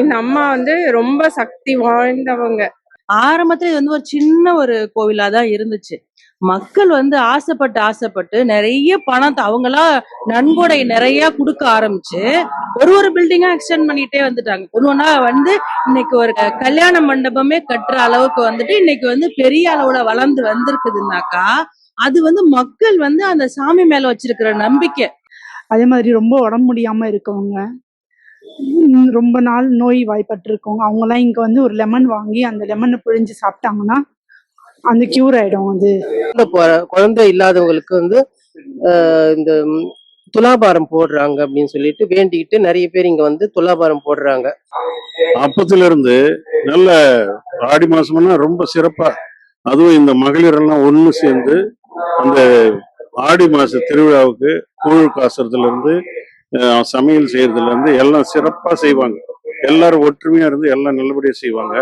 இந்த அம்மா வந்து ரொம்ப சக்தி வாய்ந்தவங்க. ஆரம்பத்துல இது வந்து ஒரு சின்ன ஒரு கோவிலா தான் இருந்துச்சு. மக்கள் வந்து ஆசைப்பட்டு ஆசைப்பட்டு நிறைய பணத்தை அவங்களா நன்கொடை நிறைய கொடுக்க ஆரம்பிச்சு ஒரு ஒரு பில்டிங்கா எக்ஸ்டெண்ட் பண்ணிட்டே வந்துட்டாங்க. ஒண்ணா வந்து இன்னைக்கு ஒரு கல்யாண மண்டபமே கட்டுற அளவுக்கு வந்துட்டு இன்னைக்கு வந்து பெரிய அளவுல வளர்ந்து வந்திருக்குதுன்னாக்கா அது வந்து மக்கள் வந்து அந்த சாமி மேல வச்சிருக்கிற நம்பிக்கை. அதே மாதிரி ரொம்ப உடம்பு முடியாம இருக்கவங்க ரொம்ப நாள் நோய் வாய்ப்பட்டிருக்கவங்க அவங்கெல்லாம் இங்க வந்து ஒரு லெமன் வாங்கி அந்த லெமனை பிழிஞ்சு சாப்பிட்டாங்கன்னா அந்த கியூர் ஆயிடும் அது. குழந்தை இல்லாதவங்களுக்கு வந்து இந்த துலாபாரம் போடுறாங்க அப்படின்னு சொல்லிட்டு வேண்டிக்கிட்டு நிறைய பேர் இங்க வந்து துலாபாரம் போடுறாங்க. அப்பத்துல இருந்து நல்ல ஆடி மாசம்னா ரொம்ப சிறப்பா அதுவும் இந்த மகளிர் எல்லாம் ஒண்ணு சேர்ந்து அந்த ஆடி மாச திருவிழாவுக்கு கூழ் காசுறதுல இருந்து சமையல் செய்யறதுல இருந்து எல்லாம் சிறப்பா செய்வாங்க. எல்லாரும் ஒற்றுமையா இருந்து எல்லாம் நல்லபடியா செய்வாங்க.